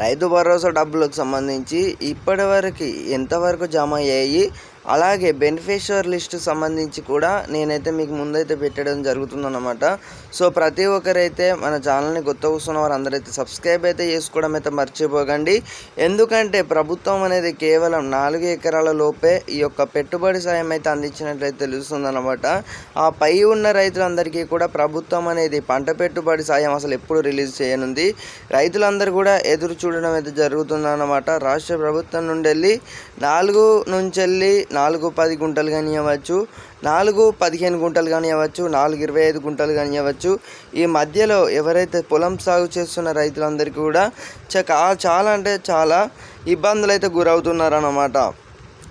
Rythu Bharosa డబ్బులకు సంబంధించి ఇప్పటివరకు ఎంతవరకు జమ అయ్యాయి? అలాగే బెనిఫిషియర్ లిస్ట్ సంబంధించి కూడా నేనైతే మీకు ముందైతే పెట్టడం జరుగుతుందన్నమాట. సో ప్రతి ఒక్కరైతే మన ఛానల్ని కొత్త కూర్చున్న వారు అందరైతే సబ్స్క్రైబ్ అయితే చేసుకోవడం అయితే మర్చిపోకండి. ఎందుకంటే ప్రభుత్వం అనేది కేవలం నాలుగు ఎకరాల లోపే ఈ యొక్క పెట్టుబడి సాయం అయితే అందించినట్లయితే తెలుస్తుందన్నమాట. ఆ పై ఉన్న రైతులందరికీ కూడా ప్రభుత్వం అనేది పంట పెట్టుబడి సాయం అసలు ఎప్పుడు రిలీజ్ చేయనుంది. రైతులందరూ కూడా ఎదురు చూడడం అయితే జరుగుతుందన్నమాట. రాష్ట్ర ప్రభుత్వం నుండి వెళ్ళి నాలుగు నుంచి వెళ్ళి నాలుగు పది గుంటలు కానివ్వచ్చు నాలుగు పదిహేను గుంటలు కానివ్వచ్చు నాలుగు ఇరవై ఐదు గుంటలు కానివ్వచ్చు ఈ మధ్యలో ఎవరైతే పొలం సాగు చేస్తున్న రైతులందరికీ కూడా చాలా అంటే చాలా ఇబ్బందులు అయితే గురవుతున్నారన్నమాట.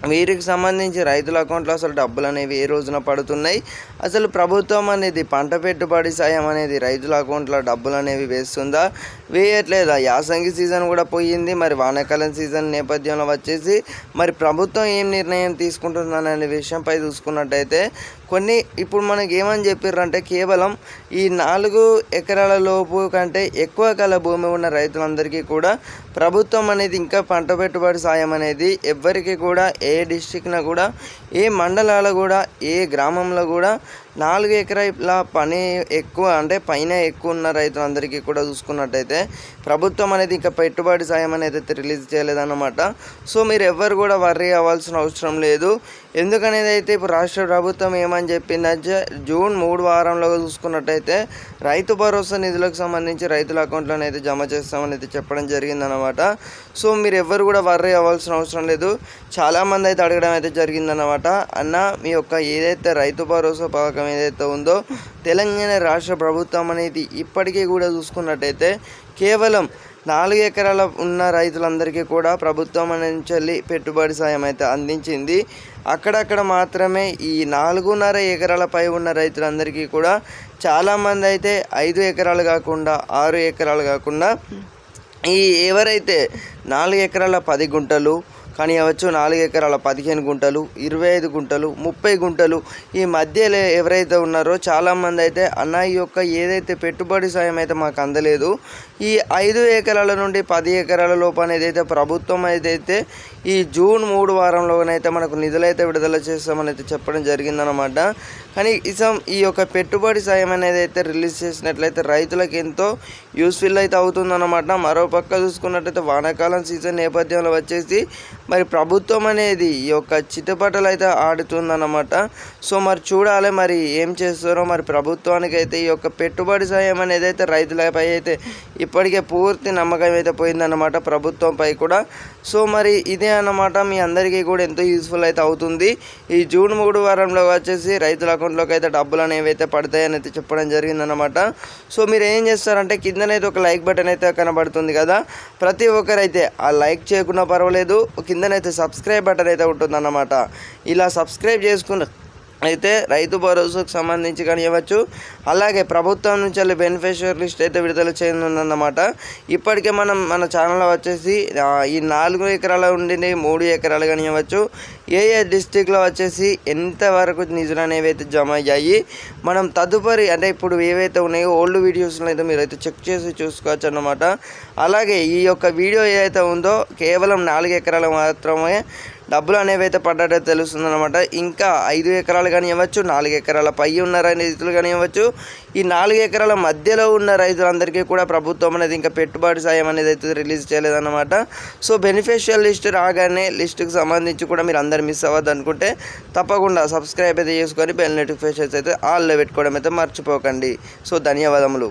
వీరికి సంబంధించి రైతుల అకౌంట్లో అసలు డబ్బులు అనేవి ఏ రోజున పడుతున్నాయి? అసలు ప్రభుత్వం అనేది పంట పెట్టుబడి సాయం అనేది రైతుల అకౌంట్లో డబ్బులు అనేవి వేస్తుందా? వేయట్లేదా? యాసంగి సీజన్ కూడా పోయింది. మరి వానాకాలం సీజన్ నేపథ్యంలో వచ్చేసి మరి ప్రభుత్వం ఏం నిర్ణయం తీసుకుంటుందనే విషయంపై చూసుకున్నట్టయితే కొన్ని ఇప్పుడు మనకి ఏమని చెప్పారంటే కేవలం ఈ నాలుగు ఎకరాల లోపు కంటే ఎక్కువ కల భూమి ఉన్న రైతులందరికీ కూడా ప్రభుత్వం అనేది ఇంకా పంట పెట్టుబడి సాయం అనేది ఎవ్వరికి కూడా ఏ డిస్టిక్న కూడా ఏ మండలాల కూడా ఏ గ్రామంలో కూడా నాలుగు ఎకరాల పని ఎక్కువ అంటే పైన ఎక్కువ ఉన్న రైతులందరికీ కూడా చూసుకున్నట్టయితే ప్రభుత్వం అనేది ఇంకా పెట్టుబడి సాయం అనేది అయితే రిలీజ్ చేయలేదన్నమాట. సో మీరు ఎవ్వరు కూడా వర్రీ అవ్వాల్సిన అవసరం లేదు. ఎందుకనేది అయితే ఇప్పుడు రాష్ట్ర ప్రభుత్వం ఏమని చెప్పిందంటే జూన్ మూడు వారంలో చూసుకున్నట్టయితే రైతు భరోసా నిధులకు సంబంధించి రైతుల అకౌంట్లోనే అయితే జమ చేస్తామని అయితే చెప్పడం జరిగిందనమాట సో మీరు ఎవ్వరు కూడా వర్రీ అవ్వాల్సిన అవసరం లేదు. చాలామంది అయితే అడగడం అయితే జరిగిందనమాట అన్న మీ యొక్క ఏదైతే రైతు భరోసా పథకం ఏదైతే ఉందో తెలంగాణ రాష్ట్ర ప్రభుత్వం అనేది ఇప్పటికీ కూడా చూసుకున్నట్టయితే కేవలం నాలుగు ఎకరాల ఉన్న రైతులందరికీ కూడా ప్రభుత్వం నుంచి వెళ్ళి పెట్టుబడి సాయం అయితే అందించింది. అక్కడక్కడ మాత్రమే ఈ నాలుగున్నర ఎకరాల పై ఉన్న రైతులందరికీ కూడా చాలామంది అయితే ఐదు ఎకరాలు కాకుండా ఆరు ఎకరాలు కాకుండా ఈ ఎవరైతే నాలుగు ఎకరాల పది గుంటలు కానీ అవచ్చు నాలుగు ఎకరాల పదిహేను గుంటలు ఇరవై ఐదు గుంటలు ముప్పై గుంటలు. ఈ మధ్యలో ఎవరైతే ఉన్నారో చాలామంది అయితే అన్న ఈ యొక్క ఏదైతే పెట్టుబడి సాయం అయితే మాకు అందలేదు. ఈ ఐదు ఎకరాల నుండి పది ఎకరాల లోపు అనేది అయితే ప్రభుత్వం ఏదైతే ఈ జూన్ మూడు వారంలోనైతే మనకు నిధులైతే విడుదల చేస్తామని అయితే చెప్పడం జరిగిందనమాట కానీ ఇసం ఈ యొక్క పెట్టుబడి సాయం అనేది అయితే రిలీజ్ చేసినట్లయితే రైతులకు ఎంతో యూస్ఫుల్ అయితే అవుతుందన్నమాట. మరో పక్క వానాకాలం సీజన్ నేపథ్యంలో వచ్చేసి మరి ప్రభుత్వం అనేది ఈ యొక్క చిట్టపట్టలు అయితే ఆడుతుందన్నమాట. సో మరి చూడాలి మరి ఏం చేస్తారో మరి ప్రభుత్వానికి అయితే ఈ యొక్క పెట్టుబడి సాయం అనేది అయితే రైతులపై అయితే ఇప్పటికే పూర్తి నమ్మకం అయితే పోయిందన్నమాట ప్రభుత్వంపై కూడా. సో మరి ఇదే అన్నమాట. మీ అందరికీ కూడా ఎంతో యూస్ఫుల్ అయితే అవుతుంది. ఈ జూన్ మూడు వారంలో వచ్చేసి రైతుల అకౌంట్లోకి అయితే డబ్బులు అనేవి అయితే పడతాయని అయితే చెప్పడం జరిగిందన్నమాట. సో మీరు ఏం చేస్తారంటే కిందనైతే ఒక లైక్ బటన్ అయితే కనబడుతుంది కదా ప్రతి ఒక్కరైతే ఆ లైక్ చేయకున్నా పర్వాలేదు. కిందనైతే సబ్స్క్రైబ్ బటన్ అయితే ఉంటుందన్నమాట. ఇలా సబ్స్క్రైబ్ చేసుకున్న అయితే రైతు భరోసాకు సంబంధించి కానివ్వచ్చు అలాగే ప్రభుత్వం నుంచి వెళ్ళి బెనిఫిషియర్ లిస్ట్ అయితే విడుదల చేయనుందన్నమాట. ఇప్పటికే మనం మన ఛానల్లో వచ్చేసి ఈ నాలుగు ఎకరాల ఉండి మూడు ఎకరాలు కానివ్వచ్చు ఏ ఏ డిస్టిక్లో వచ్చేసి ఎంతవరకు నిధులు అనేవి అయితే జమ అయ్యాయి మనం తదుపరి అంటే ఇప్పుడు ఏవైతే ఉన్నాయో ఓల్డ్ వీడియోస్లో అయితే మీరు అయితే చెక్ చేసి చూసుకోవచ్చు అన్నమాట. అలాగే ఈ యొక్క వీడియో ఏదైతే ఉందో కేవలం నాలుగు ఎకరాలు మాత్రమే డబ్బులు అనేవి అయితే పడ్డట్టు తెలుస్తుంది అనమాట ఇంకా ఐదు ఎకరాలు కానీ ఇవ్వచ్చు నాలుగు ఎకరాల పై ఉన్న రైతులు కానీ ఇవ్వచ్చు ఈ నాలుగు ఎకరాల మధ్యలో ఉన్న రైతులందరికీ కూడా ప్రభుత్వం అనేది ఇంకా పెట్టుబడి సాయం అనేది అయితే రిలీజ్ చేయలేదన్నమాట. సో బెనిఫిషియల్ లిస్ట్ రాగానే లిస్టుకి సంబంధించి కూడా మీరు అందరు మిస్ అవ్వద్దు అనుకుంటే తప్పకుండా సబ్స్క్రైబ్ అయితే చేసుకొని బెల్ నోటిఫికేషన్స్ అయితే ఆల్లో పెట్టుకోవడం అయితే మర్చిపోకండి. సో ధన్యవాదములు.